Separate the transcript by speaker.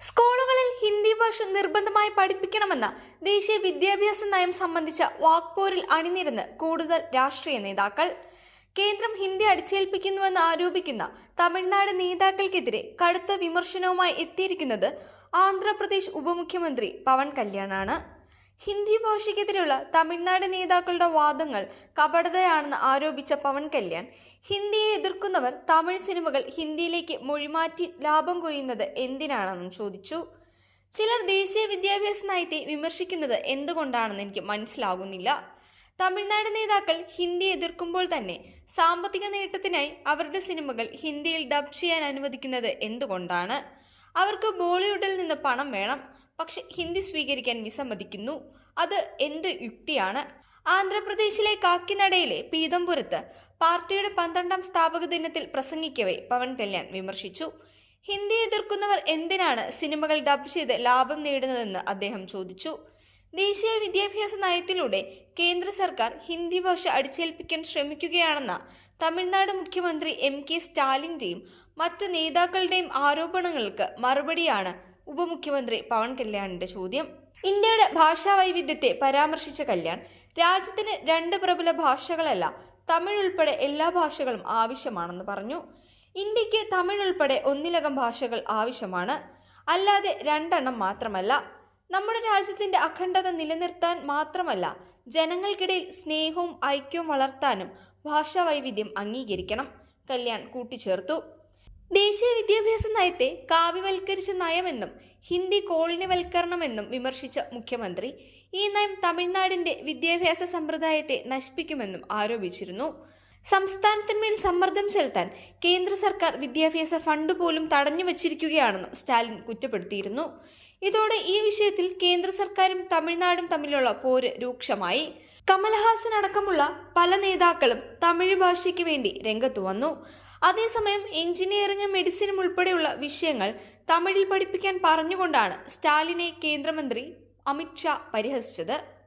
Speaker 1: സ്കൂളുകളിൽ ഹിന്ദി ഭാഷ നിർബന്ധമായി പഠിപ്പിക്കണമെന്ന ദേശീയ വിദ്യാഭ്യാസ നയം സംബന്ധിച്ച വാക്പോരിൽ അണിനിരന്ന് കൂടുതൽ രാഷ്ട്രീയ നേതാക്കൾ. കേന്ദ്രം ഹിന്ദി അടിച്ചേൽപ്പിക്കുന്നുവെന്ന് ആരോപിക്കുന്ന തമിഴ്നാട് നേതാക്കൾക്കെതിരെ കടുത്ത വിമർശനവുമായി എത്തിയിരിക്കുന്നത് ആന്ധ്രാപ്രദേശ് ഉപമുഖ്യമന്ത്രി പവൻ കല്യാണാണ്. ഹിന്ദി ഭാഷയ്ക്കെതിരെയുള്ള തമിഴ്നാട് നേതാക്കളുടെ വാദങ്ങൾ കപടതയാണെന്ന് ആരോപിച്ച പവൻ കല്യാൺ ഹിന്ദിയെ എതിർക്കുന്നവർ തമിഴ് സിനിമകൾ ഹിന്ദിയിലേക്ക് മൊഴിമാറ്റി ലാഭം കൊയ്യുന്നത് എന്തിനാണെന്നും ചോദിച്ചു. ചിലർ ദേശീയ വിദ്യാഭ്യാസ നയത്തെ വിമർശിക്കുന്നത് എന്തുകൊണ്ടാണെന്ന് എനിക്ക് മനസ്സിലാകുന്നില്ല തമിഴ്നാട് നേതാക്കൾ ഹിന്ദി എതിർക്കുമ്പോൾ തന്നെ സാമ്പത്തിക നേട്ടത്തിനായി അവരുടെ സിനിമകൾ ഹിന്ദിയിൽ ഡബ് ചെയ്യാൻ അനുവദിക്കുന്നത് എന്തുകൊണ്ടാണ്? അവർക്ക് ബോളിവുഡിൽ നിന്ന് പണം വേണം പക്ഷെ ഹിന്ദി സ്വീകരിക്കാൻ വിസമ്മതിക്കുന്നു. അത് എന്ത് യുക്തിയാണ്? ആന്ധ്രാപ്രദേശിലെ കാക്കിനടയിലെ പീതംപുരത്ത് പാർട്ടിയുടെ പന്ത്രണ്ടാം സ്ഥാപക ദിനത്തിൽ പ്രസംഗിക്കവേ പവൻ കല്യാൺ വിമർശിച്ചു. ഹിന്ദി എതിർക്കുന്നവർ എന്തിനാണ് സിനിമകൾ ഡബ് ചെയ്ത് ലാഭം നേടുന്നതെന്ന് അദ്ദേഹം ചോദിച്ചു. ദേശീയ വിദ്യാഭ്യാസ നയത്തിലൂടെ കേന്ദ്ര സർക്കാർ ഹിന്ദി ഭാഷ അടിച്ചേൽപ്പിക്കാൻ ശ്രമിക്കുകയാണെന്ന തമിഴ്നാട് മുഖ്യമന്ത്രി എം കെ സ്റ്റാലിന്റെയും മറ്റു നേതാക്കളുടെയും ആരോപണങ്ങൾക്ക് മറുപടിയാണ് ഉപമുഖ്യമന്ത്രി പവൻ കല്യാണിന്റെ ചോദ്യം. ഇന്ത്യയുടെ ഭാഷാ വൈവിധ്യത്തെ പരാമർശിച്ച കല്യാൺ രാജ്യത്തിന് രണ്ട് പ്രബല ഭാഷകളല്ല തമിഴ് ഉൾപ്പെടെ എല്ലാ ഭാഷകളും ആവശ്യമാണെന്ന് പറഞ്ഞു. ഇന്ത്യയ്ക്ക് തമിഴ് ഉൾപ്പെടെ ഒന്നിലകം ഭാഷകൾ ആവശ്യമാണ്. അല്ലാതെ രണ്ടെണ്ണം മാത്രമല്ല. നമ്മുടെ രാജ്യത്തിന്റെ അഖണ്ഡത നിലനിർത്താൻ മാത്രമല്ല ജനങ്ങൾക്കിടയിൽ സ്നേഹവും ഐക്യവും വളർത്താനും ഭാഷാ വൈവിധ്യം അംഗീകരിക്കണം. കല്യാൺ കൂട്ടിച്ചേർത്തു. ദേശീയ വിദ്യാഭ്യാസ നയത്തെ കാവ്യവൽക്കരിച്ച നയമെന്നും ഹിന്ദി കോളനിവൽക്കരണമെന്നും വിമർശിച്ച മുഖ്യമന്ത്രി ഈ നയം തമിഴ്നാടിന്റെ വിദ്യാഭ്യാസ സമ്പ്രദായത്തെ നശിപ്പിക്കുമെന്നും ആരോപിച്ചിരുന്നു. സംസ്ഥാനത്തിന്മേൽ സമ്മർദ്ദം ചെലുത്താൻ കേന്ദ്ര സർക്കാർ വിദ്യാഭ്യാസ ഫണ്ട് പോലും തടഞ്ഞു വച്ചിരിക്കുകയാണെന്നും സ്റ്റാലിൻ കുറ്റപ്പെടുത്തിയിരുന്നു. ഇതോടെ ഈ വിഷയത്തിൽ കേന്ദ്ര സർക്കാരും തമിഴ്നാടും തമ്മിലുള്ള പോര് രൂക്ഷമായി. കമൽഹാസൻ അടക്കമുള്ള പല നേതാക്കളും തമിഴ് ഭാഷയ്ക്ക് വേണ്ടി രംഗത്തു വന്നു. അതേസമയം എഞ്ചിനീയറിംഗും മെഡിസിനും ഉൾപ്പെടെയുള്ള വിഷയങ്ങൾ തമിഴിൽ പഠിപ്പിക്കാൻ പറഞ്ഞുകൊണ്ടാണ് സ്റ്റാലിനെ കേന്ദ്രമന്ത്രി അമിത്ഷാ പരിഹസിച്ചത്.